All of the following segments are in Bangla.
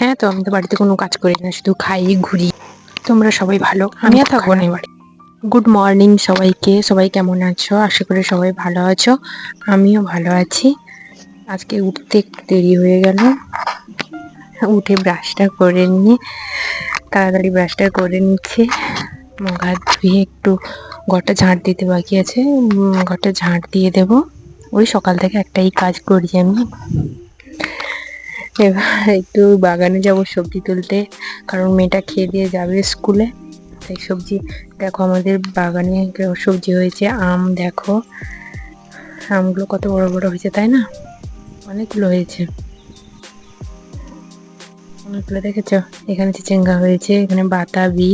হ্যাঁ তো আমি তো বাড়িতে কোনো কাজ করি না শুধু খাই ঘুরি। তোমরা সবাই ভালো? আমিও থাকব না এবার। গুড মর্নিং সবাইকে। সবাই কেমন আছো? আশা করি সবাই ভালো আছো। আমিও ভালো আছি। আজকে উঠতে একটু দেরি হয়ে গেল। উঠে ব্রাশটা করে নিয়ে তাড়াতাড়ি ব্রাশটা করে নিচ্ছে। মুখ হাত ধুয়ে একটু ঘরটা ঝাঁট দিতে বাকি আছে। ঘরটা ঝাঁট দিয়ে দেব। ওই সকাল থেকে একটাই কাজ করি আমি। এবার একটু বাগানে যাব সবজি তুলতে, কারণ মেয়েটা খেয়ে দিয়ে যাবে স্কুলে। তাই সবজি, দেখো আমাদের বাগানে সবজি হয়েছে, আম দেখো। আমগুলো কত বড় বড় হয়েছে, তাই না? অনেকগুলো হয়েছে। অনেকগুলো দেখেছ? এখানে চিচিঙ্গা হয়েছে, এখানে বাতাবি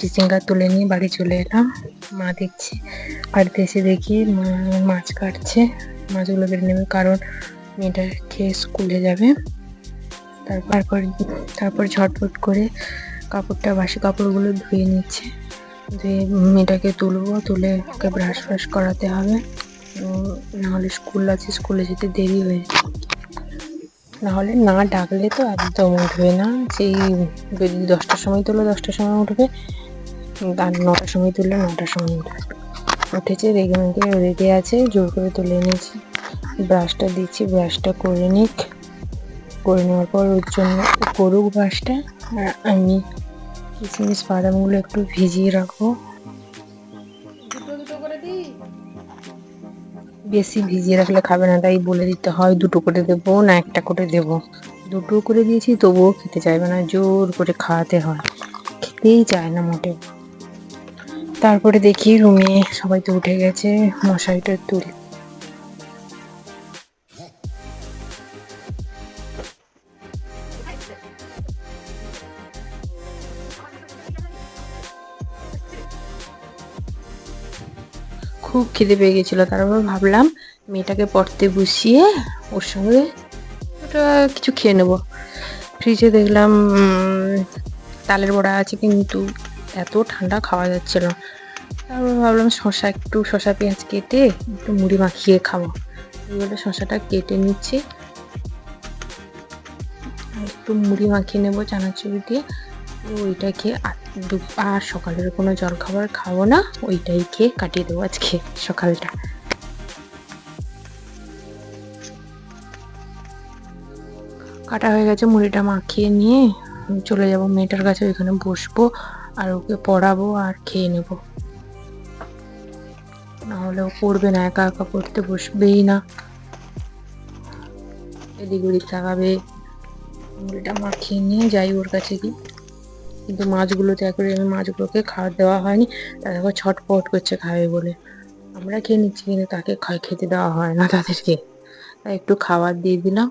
চিচিঙ্গা তুলে নিয়ে বাড়ি চলে এলাম। মা দেখছি, বাড়িতে এসে দেখি মাছ কাটছে। মাছগুলো বেড়ে নেবে, কারণ মেয়েটা খেয়ে স্কুলে যাবে। তারপর তারপর ঝটপট করে কাপড়টা, বাসি কাপড়গুলো ধুয়ে নিচ্ছে। ধুয়ে মেয়েটাকে তুলবো, তুলে ওকে ব্রাশ ফ্রাশ করাতে হবে। নাহলে স্কুল আছে, স্কুলে যেতে দেরি হয়ে নাহলে না ডাকলে তো একদম উঠবে না। সেই যদি দশটার সময় তুলো, দশটার সময় উঠবে। আর নটার সময় তুললে নটার সময় উঠবে। উঠেছে রেগে রেডি আছে, জোর করে তুলে এনেছি। ব্রাশটা দিচ্ছি ব্রাশটা করে নিক। করে নেওয়ার পর ওর জন্য করুক ব্রাশটা আর আমি কিশমিশ বাদামগুলো একটু ভিজিয়ে রাখব। বেশি ভিজিয়ে রাখলে খাবে না তাই বলে দিতে হয় দুটো করে দেবো না একটা করে দেবো। দুটো করে দিয়েছি তবুও খেতে চাইবে না জোর করে খাওয়াতে হয়। খেতেই চায় না মোটে তারপরে দেখি রুমে সবাই তো উঠে গেছে মশারিটা তুলি খুব খিদে পেয়ে গেছিল তারপর ভাবলাম মেয়েটাকে পড়তে বসিয়ে ওর সঙ্গে ওটা কিছু খেয়ে নেব। ফ্রিজে দেখলাম তালের বড়া আছে কিন্তু এত ঠান্ডা খাওয়া যাচ্ছিল। তারপর ভাবলাম শশা একটু শশা পেঁয়াজ কেটে একটু মুড়ি মাখিয়ে খাব। এবারে শশাটা কেটে নিচ্ছি। একটু মুড়ি মাখিয়ে নেব চানাচুর দিয়ে। ওইটা খেয়ে আর সকালের কোনো জল খাবার খাব না, ওইটাই খেয়ে কাটিয়ে দেবো আজকে সকালটা। কাটা হয়ে গেছে, মুড়িটা মাখিয়ে নিয়ে চলে যাব, মেয়েটার কাছে ওইখানে বসবো আর ওকে পড়াবো আর খেয়ে নেব। নাহলে ও পড়বে না, একা একা পড়তে বসবেই না। এদিক ওদিক তাকাবে, মুড়িটা মাখিয়ে নিয়ে যাই ওর কাছে গিয়ে। কিন্তু মাছগুলোতে একবারে আমি মাছগুলোকে খাওয়া দেওয়া হয়নি তা দেখো ছটপট করছে খাবে বলে। আমরা খেয়ে নিচ্ছি কিন্তু তাকে খেতে দেওয়া হয় না তাদেরকে। তাই একটু খাবার দিয়ে দিলাম।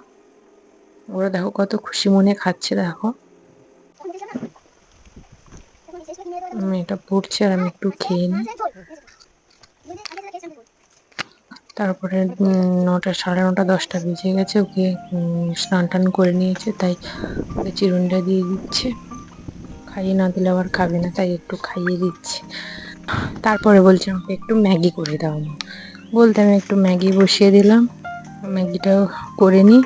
ওরা দেখো কত খুশি মনে খাচ্ছে দেখো। এটা পড়ছে আর আমি একটু খেয়ে নিই। তারপরে নটা, সাড়ে নটা, দশটা বেজে গেছে। ওকে স্নান টান করে নিয়েছে, তাই ওকে চিরুনিটা দিয়ে দিচ্ছে। খাইয়ে না দিলে আবার খাবে না, তাই একটু খাইয়ে দিচ্ছি। তারপরে বলছে আমাকে একটু ম্যাগি করে দাও মা। বলতে আমি একটু ম্যাগি বসিয়ে দিলাম, ম্যাগিটাও করে নিই।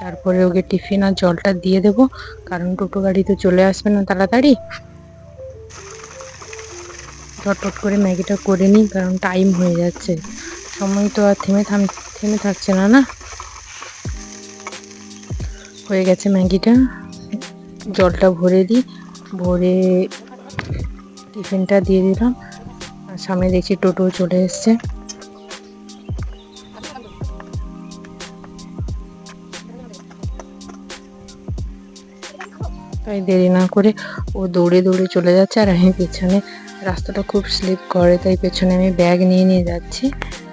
তারপরে ওকে টিফিন আর জলটা দিয়ে দেবো, কারণ টোটো গাড়ি তো চলে আসবে না তাড়াতাড়ি। চটপট করে ম্যাগিটা করে নিই, কারণ টাইম হয়ে যাচ্ছে। সময় তো আর থেমে থাম, থেমে থাকছে না না? হয়ে গেছে ম্যাগিটা। জলটা ভরে দিই। ভরে টিফিনটা দিয়ে দিলাম। আর সামনে দেখছি টোটো চলে এসছে। তাই দেরি না করে ও দৌড়ে দৌড়ে চলে যাচ্ছে আর আমি পেছনে রাস্তাটা খুব স্লিপ করে, তাই পেছনে আমি ব্যাগ নিয়ে নিয়ে যাচ্ছি।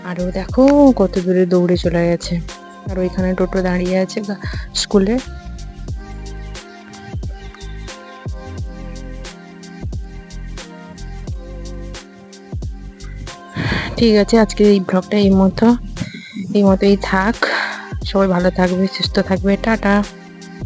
আর ও দেখো কত দূরে দৌড়ে চলে গেছে। আর ওইখানে টোটো দাঁড়িয়ে আছে স্কুলে। ঠিক আছে, আজকে এই ব্লগটা এই মতো, এই মতোই থাক। সবাই ভালো থাকবে, সুস্থ থাকবে, টাটা।